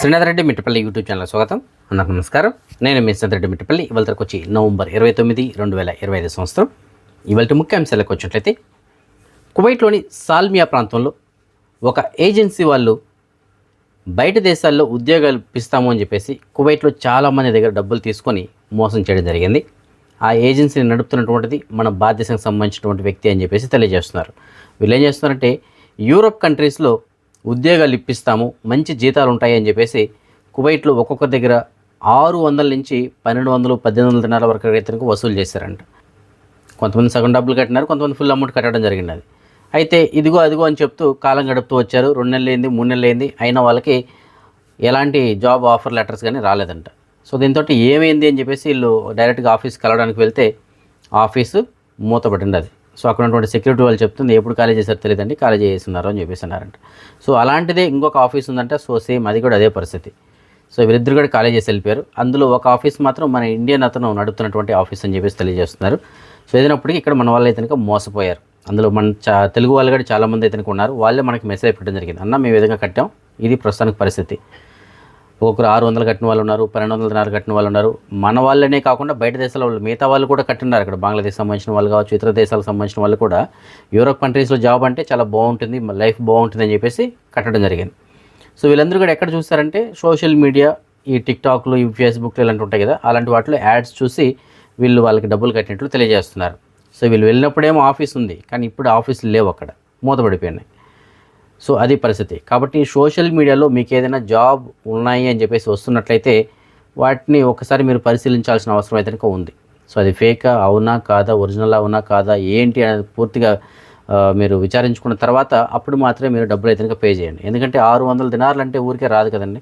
Srinath Reddy Mittapalli YouTube channel స్వాగతం. అందరికీ నమస్కారం. నేను మీ శ్రీనాథ్ రెడ్డి మిట్టపల్లి. ఇవాళకి వచ్చి నవంబర్ ఇరవై తొమ్మిది రెండు వేల ఇరవై ఐదు సంవత్సరం. ఇవాళ ముఖ్య అంశాలకు వచ్చినట్లయితే కువైట్లోని సాల్మియా ప్రాంతంలో ఒక ఏజెన్సీ వాళ్ళు బయట దేశాల్లో ఉద్యోగాలు ఇప్పిస్తాము అని చెప్పేసి కువైట్లో చాలామంది దగ్గర డబ్బులు తీసుకొని మోసం చేయడం జరిగింది. ఆ ఏజెన్సీని నడుపుతున్నటువంటిది మన భారతదేశానికి సంబంధించినటువంటి వ్యక్తి అని చెప్పేసి తెలియజేస్తున్నారు. వీళ్ళు ఏం చేస్తున్నారంటే యూరోప్ కంట్రీస్లో ఉద్యోగాలు ఇప్పిస్తాము మంచి జీతాలు ఉంటాయి అని చెప్పేసి కువైట్లో ఒక్కొక్కరి దగ్గర ఆరు వందల నుంచి పన్నెండు వందలు పద్దెనిమిది వందల దినాల వరకు రైతులకు వసూలు చేశారంట. కొంతమంది సగం డబ్బులు కట్టినారు కొంతమంది ఫుల్ అమౌంట్ కట్టడం జరిగింది అది. అయితే ఇదిగో అదిగో అని చెప్తూ కాలం గడుపుతూ వచ్చారు. రెండు నెలలు అయింది మూడు నెలలు అయింది. అయిన వాళ్ళకి ఎలాంటి జాబ్ ఆఫర్ లెటర్స్ కానీ రాలేదంట. సో దీంతో ఏమైంది అని చెప్పేసి వీళ్ళు డైరెక్ట్గా ఆఫీస్కి కలవడానికి వెళ్తే ఆఫీసు మూతపడింది అది. సో అక్కడ ఉన్నటువంటి సెక్యూరిటీ వాళ్ళు చెప్తుంది ఎప్పుడు ఖాళీ చేశారు తెలియదండి ఖాళీ చేస్తున్నారు అని చెప్పేసి అన్నారంట సో అలాంటిదే ఇంకొక ఆఫీస్ ఉందంట సో సేమ్ అది కూడా అదే పరిస్థితి. సో వీరిద్దరు కూడా ఖాళీ చేసి వెళ్ళిపోయారు. అందులో ఒక ఆఫీస్ మాత్రం మన ఇండియన్ అతను నడుపుతున్నటువంటి ఆఫీస్ అని చెప్పేసి తెలియజేస్తున్నారు. సో ఏదైనప్పటికీ ఇక్కడ మన వాళ్ళు అయితే మోసపోయారు. అందులో మన చా తెలుగు వాళ్ళు కూడా చాలామంది అయితే ఉన్నారు. వాళ్ళే మనకి మెసేజ్ పెట్టడం జరిగింది. అన్న మేము విధంగా కట్టాం. ఇది ప్రస్తుతానికి పరిస్థితి. ఒక్కొక్కరు ఆరు వందలు కట్టిన వాళ్ళు ఉన్నారు పన్నెండు వందల దినాలు కట్టిన వాళ్ళు ఉన్నారు. మన వాళ్ళనే కాకుండా బయట దేశాల వాళ్ళు మిగతా వాళ్ళు కూడా కట్టున్నారు ఇక్కడ బంగ్లాదేశ్ సంబంధించిన వాళ్ళు కావచ్చు ఇతర దేశాలకు సంబంధించిన వాళ్ళు కూడా. యూరోప్ కంట్రీస్లో జాబ్ అంటే చాలా బాగుంటుంది లైఫ్ బాగుంటుంది అని చెప్పేసి కట్టడం జరిగింది. సో వీళ్ళందరూ కూడా ఎక్కడ చూస్తారంటే సోషల్ మీడియా ఈ టిక్టాక్లు ఈ ఫేస్బుక్లు ఇలాంటివి ఉంటాయి కదా అలాంటి వాటిలో యాడ్స్ చూసి వీళ్ళు వాళ్ళకి డబ్బులు కట్టినట్లు తెలియజేస్తున్నారు. సో వీళ్ళు వెళ్ళినప్పుడేమో ఆఫీస్ ఉంది కానీ ఇప్పుడు ఆఫీసులు లేవు అక్కడ. మూతపడిపోయినాయి. సో అది పరిస్థితి. కాబట్టి సోషల్ మీడియాలో మీకు ఏదైనా జాబ్ ఉన్నాయి అని చెప్పేసి వస్తున్నట్లయితే వాటిని ఒకసారి మీరు పరిశీలించాల్సిన అవసరం అయితే ఉంది. సో అది ఫేకా అవునా కాదా ఒరిజినల్ అవునా కాదా ఏంటి అనేది పూర్తిగా మీరు విచారించుకున్న తర్వాత అప్పుడు మాత్రమే మీరు డబ్బులు అయితే పే చేయండి. ఎందుకంటే ఆరు వందల దినాలు అంటే ఊరికే రాదు కదండి.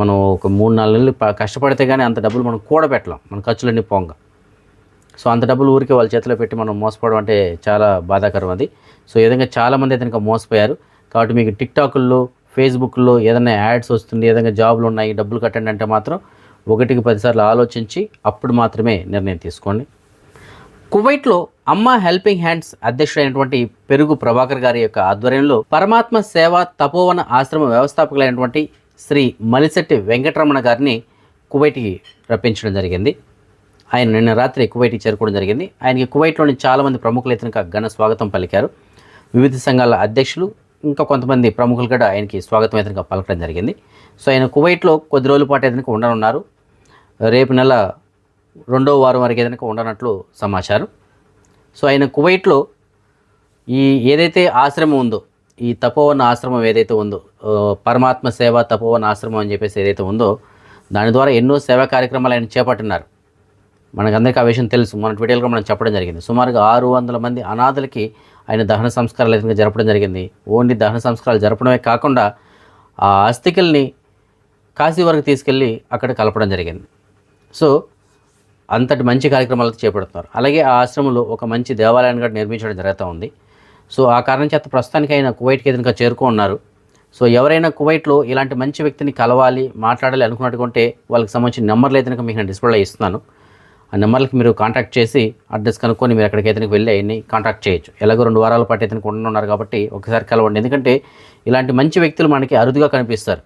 మనం ఒక మూడు నాలుగు నెలలు కష్టపడితే కానీ అంత డబ్బులు మనం కూడబెట్టలేం మన ఖర్చులన్నీ పొంగ. సో అంత డబ్బులు ఊరికే వాళ్ళ చేతిలో పెట్టి మనం మోసపోవడం అంటే చాలా బాధాకరం అది. సో ఈ విధంగా చాలామంది అయితే ఇంకా మోసపోయారు. కాబట్టి మీకు టిక్టాకుల్లో ఫేస్బుక్లో ఏదైనా యాడ్స్ వస్తుంది ఏదైనా జాబ్లు ఉన్నాయి డబ్బులు కట్టండి అంటే మాత్రం ఒకటికి పదిసార్లు ఆలోచించి అప్పుడు మాత్రమే నిర్ణయం తీసుకోండి. కువైట్లో అమ్మ హెల్పింగ్ హ్యాండ్స్ అధ్యక్షుడైనటువంటి పెరుగు ప్రభాకర్ గారి యొక్క ఆధ్వర్యంలో పరమాత్మ సేవ తపోవన ఆశ్రమ వ్యవస్థాపకులైనటువంటి శ్రీ మలిశెట్టి వెంకటరమణ గారిని కువైట్కి రప్పించడం జరిగింది. ఆయన నిన్న రాత్రి కువైట్కి చేరుకోవడం జరిగింది. ఆయనకి కువైట్లోని చాలామంది ప్రముఖులు అయితే ఘన స్వాగతం పలికారు. వివిధ సంఘాల అధ్యక్షులు ఇంకా కొంతమంది ప్రముఖులు కూడా ఆయనకి స్వాగతం అయితే పలకడం జరిగింది. సో ఆయన కువైట్లో కొద్ది రోజుల పాటు ఏదైనా ఉండనున్నారు. రేపు నెల రెండో వారం వరకు ఏదైనా ఉండనట్లు సమాచారం. సో ఆయన కువైట్లో ఈ ఏదైతే ఆశ్రమం ఉందో ఈ తపోవన ఆశ్రమం ఏదైతే ఉందో పరమాత్మ సేవ తపోవన ఆశ్రమం అని చెప్పేసి ఏదైతే ఉందో దాని ద్వారా ఎన్నో సేవా కార్యక్రమాలు ఆయన చేపట్టినారు. మనకందరికీ ఆ విషయం తెలుసు. మన ట్విటర్లో మనం చెప్పడం జరిగింది. సుమారుగా ఆరు వందల మంది అనాథలకి ఆయన దహన సంస్కారాలు అయితే జరపడం జరిగింది. ఓన్లీ దహన సంస్కారాలు జరపడమే కాకుండా ఆ అస్థికల్ని కాశీ వరకు తీసుకెళ్ళి అక్కడ కలపడం జరిగింది. సో అంతటి మంచి కార్యక్రమాలు చేపడుతున్నారు. అలాగే ఆ ఆశ్రమంలో ఒక మంచి దేవాలయాన్ని కూడా నిర్మించడం జరుగుతూ ఉంది. సో ఆ కారణం చేత ప్రస్తుతానికి ఆయన కువైట్కి ఎదురుగా చేరుకున్నారు సో ఎవరైనా కువైట్లో ఇలాంటి మంచి వ్యక్తిని కలవాలి మాట్లాడాలి అనుకున్నట్టుకుంటే వాళ్ళకి సంబంధించిన నెంబర్లు అయితే మీకు నేను డిస్ప్లేలో ఇస్తున్నాను. ఆ నెంబర్లకి మీరు కాంటాక్ట్ చేసి అడ్రస్ కనుక్కొని మీరు ఎక్కడికైతే వెళ్ళి అవన్నీ కాంటాక్ట్ చేయొచ్చు. ఎలాగో రెండు వారాల పాటు అయితే ఉంటున్నారు కాబట్టి ఒకసారి కలవండి. ఎందుకంటే ఇలాంటి మంచి వ్యక్తులు మనకి అరుదుగా కనిపిస్తారు.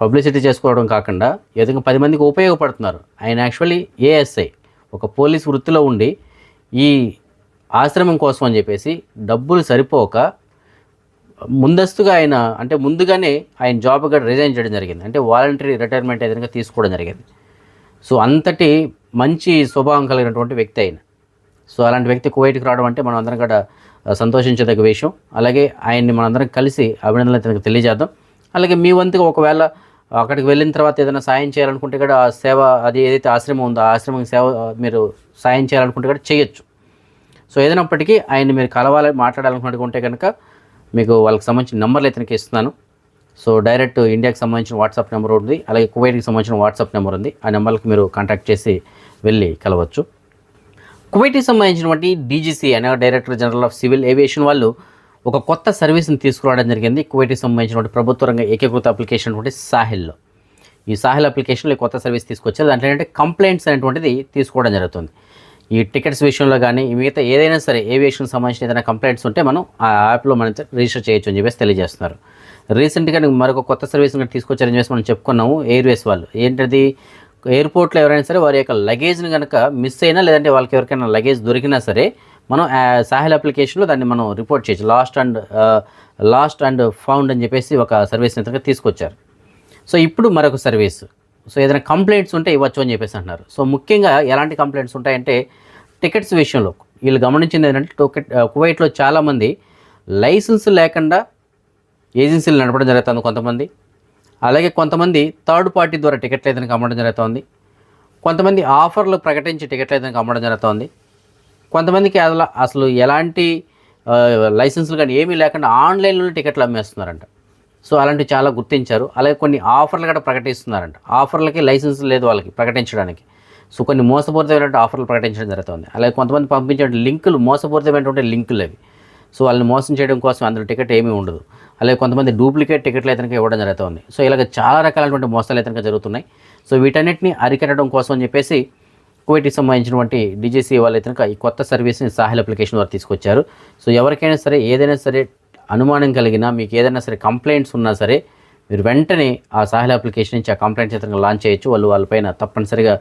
పబ్లిసిటీ చేసుకోవడం కాకుండా ఏదైనా పది మందికి ఉపయోగపడుతున్నారు. ఆయన యాక్చువల్లీ ఏఎస్ఐ ఒక పోలీస్ వృత్తిలో ఉండి ఈ ఆశ్రమం కోసం అని చెప్పేసి డబ్బులు సరిపోక ముందస్తుగా ఆయన అంటే ముందుగానే ఆయన జాబ్ కూడా రిజైన్ చేయడం జరిగింది. అంటే వాలంటరీ రిటైర్మెంట్ ఏదైనా తీసుకోవడం జరిగింది. సో అంతటి మంచి స్వభావం కలిగినటువంటి వ్యక్తి ఆయన. సో అలాంటి వ్యక్తి కువైట్కి రావడం అంటే మనం అందరం కూడా సంతోషించదగ్గ విషయం. అలాగే ఆయన్ని మనందరం కలిసి అభినందనలు తనకు తెలియజేద్దాం. అలాగే మీ వంతుగా ఒకవేళ అక్కడికి వెళ్ళిన తర్వాత ఏదైనా సాయం చేయాలనుకుంటే కూడా ఆ సేవ అది ఏదైతే ఆశ్రమం ఉందో ఆ ఆశ్రమం సేవ మీరు సాయం చేయాలనుకుంటే కూడా చేయొచ్చు. సో ఏదైనప్పటికీ ఆయన్ని మీరు కలవాలి మాట్లాడాలనుకుంటే కనుక మీకు వాళ్ళకి సంబంధించిన నెంబర్లు అయితే ఇస్తున్నాను. సో డైరెక్ట్ ఇండియాకి సంబంధించిన వాట్సాప్ నెంబర్ ఉంది. అలాగే కువైట్కి సంబంధించిన వాట్సాప్ నెంబర్ ఉంది. ఆ నెంబర్కి మీరు కాంటాక్ట్ చేసి వెళ్ళి కలవచ్చు. కువైట్కి సంబంధించినటువంటి డీజీసీ అనే director general of civil aviation వాళ్ళు ఒక కొత్త సర్వీస్ని తీసుకురావడం జరిగింది కువైట్కి సంబంధించినటువంటి ప్రభుత్వ రంగ ఏకీకృత అప్లికేషన్ అటువంటి సాహిల్లో. ఈ సాహిల్ అప్లికేషన్లో ఈ కొత్త సర్వీస్ తీసుకొచ్చారు. దాంట్లో ఏంటంటే కంప్లైంట్స్ అనేటువంటిది తీసుకోవడం జరుగుతుంది. ఈ టికెట్స్ విషయంలో కానీ మిగతా ఏదైనా సరే ఏవియేషన్ సంబంధించిన ఏదైనా కంప్లైంట్స్ ఉంటే మనం ఆ యాప్లో మనం రిజిస్టర్ చేయొచ్చు అని చెప్పేసి తెలియజేస్తున్నారు. రీసెంట్గా మరొక కొత్త సర్వీస్ తీసుకొచ్చారని చెప్పేసి మనం చెప్పుకున్నాము ఎయిర్వేస్ వాళ్ళు. ఏంటది? ఎయిర్పోర్ట్లో ఎవరైనా సరే వారి యొక్క లగేజ్ని కనుక మిస్ అయినా లేదంటే వాళ్ళకి ఎవరికైనా లగేజ్ దొరికినా సరే మనం సాహిల్ అప్లికేషన్లో దాన్ని మనం రిపోర్ట్ చేయొచ్చు. Lost and lost and found అని చెప్పేసి ఒక సర్వీస్ కనుక తీసుకొచ్చారు. సో ఇప్పుడు మరొక సర్వీస్ సో ఏదైనా కంప్లైంట్స్ ఉంటే ఇవ్వచ్చు అని చెప్పేసి అంటున్నారు. సో ముఖ్యంగా ఎలాంటి కంప్లైంట్స్ ఉంటాయంటే టికెట్స్ విషయంలో వీళ్ళు గమనించింది ఏంటంటే టోకెట్ కువైట్లో చాలామంది లైసెన్స్ లేకుండా ఏజెన్సీలు నడపడం జరుగుతుంది కొంతమంది. అలాగే కొంతమంది థర్డ్ పార్టీ ద్వారా టికెట్లు ఏదైనా అమ్మడం జరుగుతుంది. కొంతమంది ఆఫర్లు ప్రకటించి టికెట్లు ఏదైనా అమ్మడం జరుగుతుంది. కొంతమందికి అసలు అసలు ఎలాంటి లైసెన్సులు కానీ ఏమీ లేకుండా ఆన్లైన్లో టికెట్లు అమ్మేస్తున్నారంట. సో అలాంటివి చాలా గుర్తించారు. అలాగే కొన్ని ఆఫర్లు కూడా ప్రకటిస్తున్నారంట. ఆఫర్లకి లైసెన్స్ లేదు వాళ్ళకి ప్రకటించడానికి. సో కొన్ని మోసపూరితమైనటువంటి ఆఫర్లు ప్రకటించడం జరుగుతుంది. అలాగే కొంతమంది పంపించే లింకులు మోసపూరితమైనటువంటి లింకులు అవి. సో వాళ్ళని మోసం చేయడం కోసం అందులో టికెట్ ఏమీ ఉండదు. అలాగే కొంతమంది డూప్లికేట్ టికెట్లు అయితే ఇవ్వడం జరుగుతుంది. సో ఇలాగ చాలా రకాలైనటువంటి మోసాలు అయితే జరుగుతున్నాయి. సో వీటన్నిటిని అరికట్టడం కోసం అని చెప్పేసి కువైట్కి సంబంధించినటువంటి డీజీసీ వాళ్ళు అయితే కనుక ఈ కొత్త సర్వీస్ని సాహిల్ అప్లికేషన్ ద్వారా తీసుకొచ్చారు. సో ఎవరికైనా సరే ఏదైనా సరే అనుమానం కలిగినా మీకు ఏదైనా సరే కంప్లైంట్స్ ఉన్నా సరే మీరు వెంటనే ఆ సాహిల్ అప్లికేషన్ నుంచి ఆ కంప్లైంట్ అయితే లాంచ్ చేయొచ్చు. వాళ్ళు వాళ్ళపైన తప్పనిసరిగా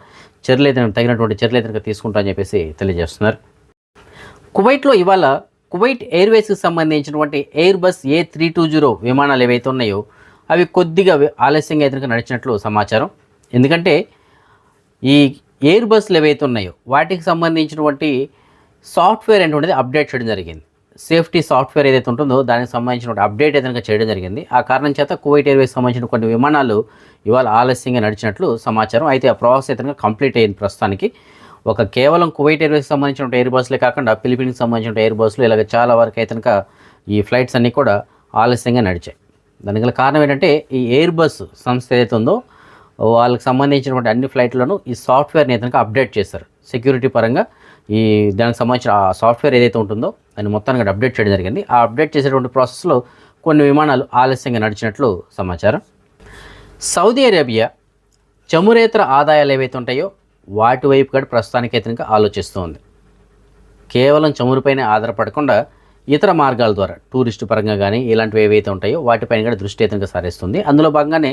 చర్యలు అయితే తగినటువంటి చర్యలు అయితే తీసుకుంటారని చెప్పేసి తెలియజేస్తున్నారు. కువైట్లో ఇవాళ కువైట్ ఎయిర్వేస్కి సంబంధించినటువంటి Airbus A three two zero విమానాలు ఏవైతే ఉన్నాయో అవి కొద్దిగా ఆలస్యంగా అయితే నడిచినట్లు సమాచారం. ఎందుకంటే ఈ ఎయిర్ బస్సులు ఏవైతే ఉన్నాయో వాటికి సంబంధించినటువంటి సాఫ్ట్వేర్ అనేటువంటిది అప్డేట్ చేయడం జరిగింది. సేఫ్టీ సాఫ్ట్వేర్ ఏదైతే ఉంటుందో దానికి సంబంధించిన అప్డేట్ ఏదైనా చేయడం జరిగింది. ఆ కారణం చేత కువైట్ ఎయిర్వేస్ సంబంధించిన కొన్ని విమానాలు ఇవాళ ఆలస్యంగా నడిచినట్లు సమాచారం. అయితే ఆ ప్రాసెస్ అయితే కంప్లీట్ అయింది ప్రస్తుతానికి. ఒక కేవలం కువైట్ ఎయిర్వేస్కి సంబంధించిన ఎయిర్ బస్సులే కాకుండా ఫిలిపీన్స్కి సంబంధించిన ఎయిర్ బస్సులు ఇలాగ చాలా వరకు అయితే కనుక ఈ ఫ్లైట్స్ అన్నీ కూడా ఆలస్యంగా నడిచాయి. దానికి గల కారణం ఏంటంటే ఈ ఎయిర్ బస్ సంస్థ ఏదైతే ఉందో వాళ్ళకి సంబంధించినటువంటి అన్ని ఫ్లైట్లను ఈ సాఫ్ట్వేర్ని అయితే అప్డేట్ చేశారు. సెక్యూరిటీ పరంగా ఈ దానికి సంబంధించిన ఆ సాఫ్ట్వేర్ ఏదైతే ఉంటుందో దాన్ని మొత్తానికి అప్డేట్ చేయడం జరిగింది. ఆ అప్డేట్ చేసేటువంటి ప్రాసెస్లో కొన్ని విమానాలు ఆలస్యంగా నడిచినట్లు సమాచారం. సౌదీ అరేబియా చమురేతర ఆదాయాలు ఏవైతే ఉంటాయో వాటి వైపు కూడా ప్రస్తుతానికైతే ఇంకా ఆలోచిస్తోంది కేవలం చమురుపైనే ఆధారపడకుండా ఇతర మార్గాల ద్వారా టూరిస్ట్ పరంగా కానీ ఇలాంటివి ఏవైతే ఉంటాయో వాటిపైన కూడా దృష్టి అయితే సారిస్తుంది. అందులో భాగంగానే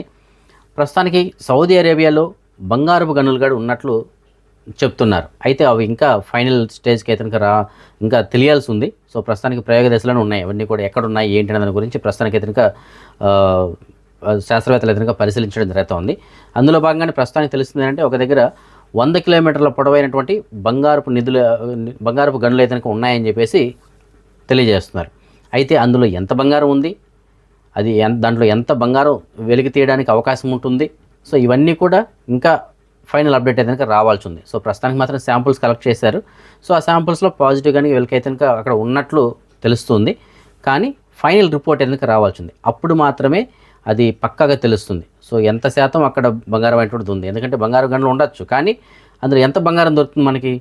ప్రస్తుతానికి సౌదీ అరేబియాలో బంగారపు గనులు కూడా ఉన్నట్లు చెప్తున్నారు. అయితే అవి ఇంకా ఫైనల్ స్టేజ్కి అయితే రా ఇంకా తెలియాల్సి ఉంది. సో ప్రస్తుతానికి ప్రయోగ దశలోనే ఉన్నాయి. అవన్నీ కూడా ఎక్కడ ఉన్నాయి ఏంటి అనే దాని గురించి ప్రస్తుతానికి అయితే శాస్త్రవేత్తలు అయితే పరిశీలించడం జరుగుతుంది. అందులో భాగంగానే ప్రస్తుతానికి తెలుస్తుంది అంటే ఒక దగ్గర వంద కిలోమీటర్ల పొడవైనటువంటి బంగారపు నిధుల బంగారపు గనులు అయితే కనుక ఉన్నాయని చెప్పేసి తెలియజేస్తున్నారు. అయితే అందులో ఎంత బంగారం ఉంది? అది ఎంత దాంట్లో ఎంత బంగారం వెలికి తీయడానికి అవకాశం ఉంటుంది? సో ఇవన్నీ కూడా ఇంకా ఫైనల్ అప్డేట్ అయితే కనుక రావాల్సి ఉంది. సో ప్రస్తుతానికి మాత్రం శాంపుల్స్ కలెక్ట్ చేశారు. సో ఆ శాంపుల్స్లో పాజిటివ్ కానీ వెలికైతే కనుక అక్కడ ఉన్నట్లు తెలుస్తుంది. కానీ ఫైనల్ రిపోర్ట్ ఎందుకు రావాల్సి ఉంది. అప్పుడు మాత్రమే అది పక్కాగా తెలుస్తుంది. సో ఎంత శాతం అక్కడ బంగారం అనేటువంటిది ఉంది? ఎందుకంటే బంగారం గంటలు ఉండొచ్చు. కానీ అందులో ఎంత బంగారం దొరుకుతుంది మనకి?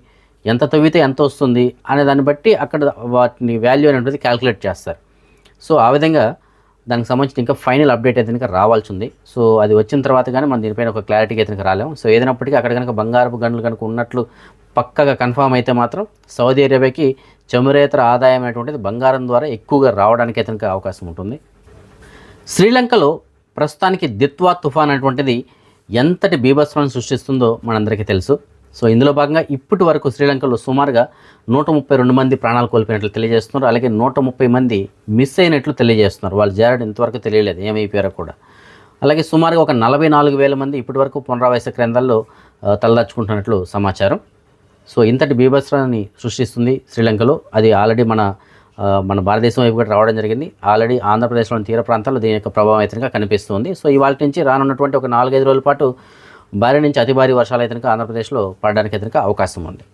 ఎంత తవ్వితే ఎంత వస్తుంది? అనే దాన్ని బట్టి అక్కడ వాటిని వాల్యూ అనేటువంటిది క్యాలిక్యులేట్ చేస్తారు. సో ఆ విధంగా దానికి సంబంధించిన ఇంకా ఫైనల్ అప్డేట్ అయితే కనుక రావాల్సి ఉంది సో అది వచ్చిన తర్వాత కానీ మనం దీనిపైన ఒక క్లారిటీకి అయితే కనుక రాలేము. సో ఏదైనప్పటికీ అక్కడ కనుక బంగారపు గనులు కనుక ఉన్నట్లు పక్కగా కన్ఫామ్ అయితే మాత్రం సౌదీ అరేబియాకి చమురేతర ఆదాయం అనేటువంటిది బంగారం ద్వారా ఎక్కువగా రావడానికి అయితే కనుక అవకాశం ఉంటుంది. శ్రీలంకలో ప్రస్తుతానికి దిత్వా తుఫాన్ అనేటువంటిది ఎంతటి బీభత్సవాన్ని సృష్టిస్తుందో మనందరికీ తెలుసు. సో ఇందులో భాగంగా ఇప్పటి వరకు శ్రీలంకలో సుమారుగా నూట ముప్పై రెండు మంది ప్రాణాలు కోల్పోయినట్లు తెలియజేస్తున్నారు. అలాగే నూట ముప్పై మంది మిస్ అయినట్లు తెలియజేస్తున్నారు. వాళ్ళు జారడం ఇంతవరకు తెలియలేదు ఏమైపోయారో కూడా. అలాగే సుమారుగా ఒక నలభై నాలుగు వేల మంది ఇప్పటి వరకు పునరావాస కేంద్రాల్లో తలదాచుకుంటున్నట్లు సమాచారం. సో ఇంతటి బీభత్సరాన్ని సృష్టిస్తుంది శ్రీలంకలో. అది ఆల్రెడీ మన మన భారతదేశం వైపు కూడా రావడం జరిగింది. ఆల్రెడీ ఆంధ్రప్రదేశ్లోని తీర ప్రాంతాల్లో దీని యొక్క ప్రభావం అయితే కనిపిస్తుంది. సో ఇవాళ నుంచి రానున్నటువంటి ఒక నాలుగైదు రోజుల పాటు భారీ నుంచి అతి భారీ వర్షాలు అయితే ఆంధ్రప్రదేశ్లో పడడానికి అయితే అవకాశం ఉంది.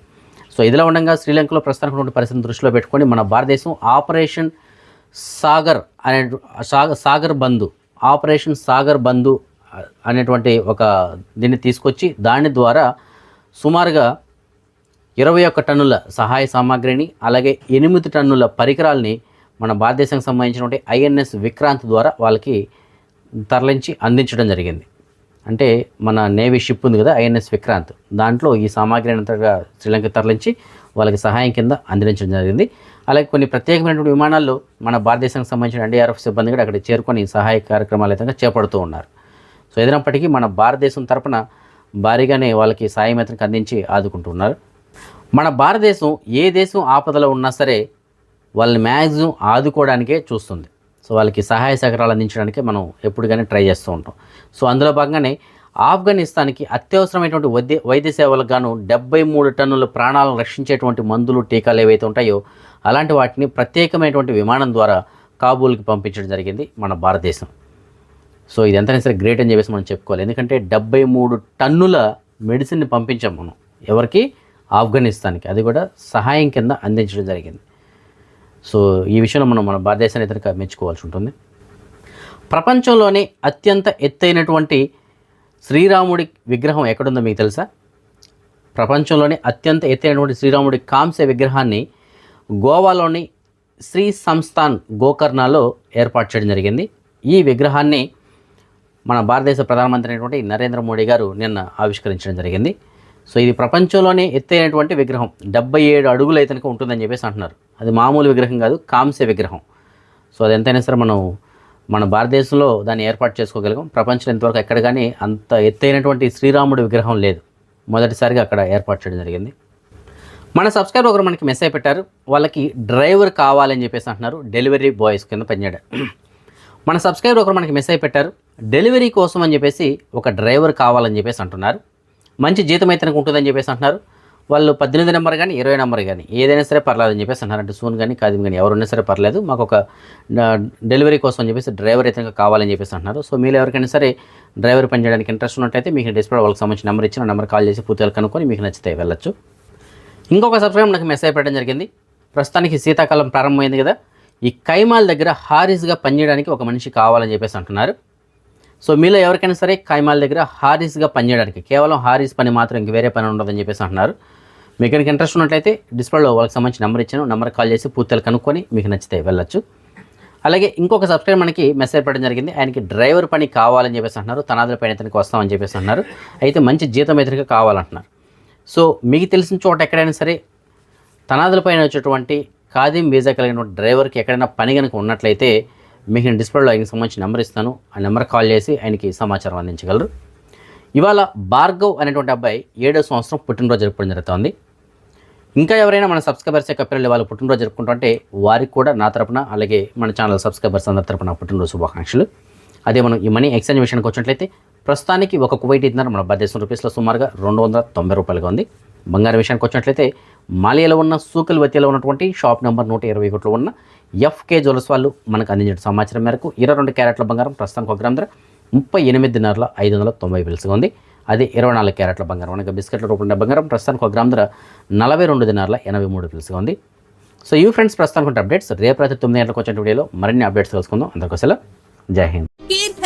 సో ఇదిలా ఉండగా శ్రీలంకలో ప్రస్తుతానికి పరిస్థితిని దృష్టిలో పెట్టుకొని మన భారతదేశం ఆపరేషన్ సాగర్ అనే సాగ సాగర్ బంధు ఆపరేషన్ సాగర్ బంధు అనేటువంటి ఒక దీన్ని తీసుకొచ్చి దాని ద్వారా సుమారుగా ఇరవై ఒక్క టన్నుల సహాయ సామాగ్రిని అలాగే ఎనిమిది టన్నుల పరికరాల్ని మన భారతదేశానికి సంబంధించినటువంటి ఐఎన్ఎస్ విక్రాంత్ ద్వారా వాళ్ళకి తరలించి అందించడం జరిగింది. అంటే మన నేవీ షిప్ ఉంది కదా ఐఎన్ఎస్ విక్రాంత్. దాంట్లో ఈ సామాగ్రి అంతగా శ్రీలంక తరలించి వాళ్ళకి సహాయం కింద అందించడం జరిగింది. అలాగే కొన్ని ప్రత్యేకమైనటువంటి విమానాల్లో మన భారతదేశానికి సంబంధించిన ఎన్డీఆర్ఎఫ్ సిబ్బంది కూడా అక్కడ చేరుకొని సహాయ కార్యక్రమాలు అయితే చేపడుతూ ఉన్నారు. సో ఏదైనప్పటికీ మన భారతదేశం తరపున భారీగానే వాళ్ళకి సాయం అయితే అందించి ఆదుకుంటున్నారు మన భారతదేశం ఏ దేశం ఆపదలో ఉన్నా సరే వాళ్ళని మ్యాక్సిమం ఆదుకోవడానికే చూస్తుంది. సో వాళ్ళకి సహాయ సహకారాలు అందించడానికి మనం ఎప్పుడు కానీ ట్రై చేస్తూ ఉంటాం. సో అందులో భాగంగానే ఆఫ్ఘనిస్తాన్కి అత్యవసరమైనటువంటి వైద్య వైద్య సేవలకు గాను డెబ్బై మూడు టన్నుల ప్రాణాలను రక్షించేటువంటి మందులు టీకాలు ఏవైతే ఉంటాయో అలాంటి వాటిని ప్రత్యేకమైనటువంటి విమానం ద్వారా కాబూల్కి పంపించడం జరిగింది మన భారతదేశం. సో ఇది ఎంతైనా సరే గ్రేట్ అని చెప్పేసి మనం చెప్పుకోవాలి. ఎందుకంటే డెబ్బై మూడు టన్నుల మెడిసిన్ని పంపించాం మనం. ఎవరికి? ఆఫ్ఘనిస్తాన్కి. అది కూడా సహాయం కింద అందించడం జరిగింది. సో ఈ విషయంలో మనం మన భారతదేశాన్ని ఇతరుగా మెచ్చుకోవాల్సి ఉంటుంది. ప్రపంచంలోనే అత్యంత ఎత్తైనటువంటి శ్రీరాముడి విగ్రహం ఎక్కడుందో మీకు తెలుసా? ప్రపంచంలోనే అత్యంత ఎత్తైనటువంటి శ్రీరాముడి కాంస్య విగ్రహాన్ని గోవాలోని శ్రీ సంస్థాన్ గోకర్ణాలో ఏర్పాటు చేయడం జరిగింది. ఈ విగ్రహాన్ని మన భారతదేశ ప్రధానమంత్రి అయినటువంటి నరేంద్ర మోడీ గారు నిన్న ఆవిష్కరించడం జరిగింది. సో ఇది ప్రపంచంలోనే ఎత్తైనటువంటి విగ్రహం. డెబ్బై ఏడు అడుగులు అయితే ఉంటుందని చెప్పేసి అంటున్నారు. అది మామూలు విగ్రహం కాదు కాంస్య విగ్రహం. సో అది ఎంతైనా సరే మనం మన భారతదేశంలో దాన్ని ఏర్పాటు చేసుకోగలిగాం. ప్రపంచంలో ఇంతవరకు ఎక్కడ కానీ అంత ఎత్తైనటువంటి శ్రీరాముడి విగ్రహం లేదు. మొదటిసారిగా అక్కడ ఏర్పాటు చేయడం జరిగింది. మన సబ్స్క్రైబర్ ఒకరు మనకి మెసేజ్ పెట్టారు వాళ్ళకి డ్రైవర్ కావాలని చెప్పేసి అంటున్నారు. డెలివరీ బాయ్స్ కింద పనిచేయడం. మన సబ్స్క్రైబర్ ఒకరు మనకి మెసేజ్ పెట్టారు డెలివరీ కోసం అని చెప్పేసి ఒక డ్రైవర్ కావాలని చెప్పేసి అంటున్నారు. మంచి జీతం అయితే ఉంటుందని చెప్పేసి అంటున్నారు. వాళ్ళు పద్దెనిమిది నెంబర్ కానీ ఇరవై నెంబర్ కానీ ఏదైనా సరే పర్లేదు అని చెప్పేసి అన్నారు అంటే సూన్ కానీ కాదిం కానీ ఎవరున్నా సరే పర్లేదు. మాకు ఒక డెలివరీ కోసం అని చెప్పేసి డ్రైవర్ అయితే కావాలని చెప్పేసి అంటున్నారు. సో మీరు ఎవరికైనా సరే డ్రైవర్ పని చేయడానికి ఇంట్రెస్ట్ ఉన్నట్టయితే మీకు డిస్ప్లే వాళ్ళకి సంబంధించిన నెంబర్ ఇచ్చిన నెంబర్ కాల్ చేసి పూర్తిగా కనుక్కొని మీకు నచ్చితే వెళ్ళొచ్చు. ఇంకొక సబ్స్క్రైబ్ నాకు మెసేజ్ పెట్టడం జరిగింది. ప్రస్తుతానికి శీతాకాలం ప్రారంభమైంది కదా. ఈ కైమాల్ దగ్గర హారీస్గా పనిచేయడానికి ఒక మనిషి కావాలని చెప్పేసి అంటున్నారు. సో మీలో ఎవరికైనా సరే ఖైమాల దగ్గర హారీస్గా పనిచేయడానికి కేవలం హారీస్ పని మాత్రం ఇంక వేరే పని ఉండదని చెప్పేసి అంటున్నారు. మీకు కనుక ఇంట్రెస్ట్ ఉన్నట్లయితే డిస్ప్లేలో వాళ్ళకి సంబంధించిన నెంబర్ ఇచ్చాను నెంబర్ కాల్ చేసి పూర్తిగా కనుక్కొని మీకు నచ్చితే వెళ్ళొచ్చు. అలాగే ఇంకొక సబ్స్క్రైబర్ మనకి మెసేజ్ పెట్టడం జరిగింది ఆయనకి డ్రైవర్ పని కావాలని చెప్పేసి అంటున్నారు తనాదుల పైన ఇతనికి వస్తామని చెప్పేసి అంటున్నారు. అయితే మంచి జీతం ఎదురుగా కావాలంటున్నారు. సో మీకు తెలిసిన చోట ఎక్కడైనా సరే తనాదుల పైన వచ్చేటువంటి ఖాదీం వీజా కలిగిన డ్రైవర్కి ఎక్కడైనా పని కనుక ఉన్నట్లయితే మీకు నేను డిస్ప్లేలో ఆయనకి సంబంధించి నెంబర్ ఇస్తాను. ఆ నెంబర్ కాల్ చేసి ఆయనకి సమాచారం అందించగలరు. ఇవాళ భార్గవ్ అనేటువంటి అబ్బాయి ఏడో సంవత్సరం పుట్టినరోజు జరుపుకోవడం జరుగుతోంది. ఇంకా ఎవరైనా మన సబ్స్క్రైబర్స్ యొక్క పిల్లలు వాళ్ళు పుట్టినరోజు జరుపుకుంటుంటే వారికి కూడా నా తరపున అలాగే మన ఛానల్ సబ్స్క్రైబర్స్ అందరి తరపున పుట్టినరోజు శుభాకాంక్షలు. అదే మనం ఈ మనీ ఎక్స్చేంజ్ విషయానికి వచ్చినట్లయితే ప్రస్తుతానికి ఒక కువైట్ ఇద్దరు మన భారతదేశం రూపీస్లో సుమారుగా రెండు వందల తొంభై రూపాయలుగా ఉంది. బంగారం విషయానికి వచ్చినట్లయితే మాలియాలో ఉన్న సూకల్ వతిలో ఉన్నటువంటి షాప్ నెంబర్ నూట ఇరవై ఒకటిలో ఉన్న ఎఫ్కే జ్యువెల్స్ వాళ్ళు మనకు అందించిన సమాచారం మేరకు ఇరవై రెండు క్యారెట్ల బంగారం ప్రస్తుతానికి ఒక గ్రామ ధర ముప్పై ఎనిమిదిన్నరల ఐదు వందల తొంభై బిల్స్గా ఉంది. అదే ఇరవై నాలుగు క్యారెట్ల బంగారం. అనగా బిస్కెట్ల రూపంలో బంగారం ప్రస్తుతానికి ఒక గ్రామ ధర నలభై రెండు దినార్ల ఎనభై మూడు బిల్స్గా ఉంది. సో ఈ ఫ్రెండ్స్ ప్రస్తుతానికి ఉంటే అప్డేట్స్ రేపు రాత్రి తొమ్మిది గంటలకు వచ్చే వీడియోలో మరిన్ని అప్డేట్స్ తెలుసుకుందాం. అందరికోసం జై Hind.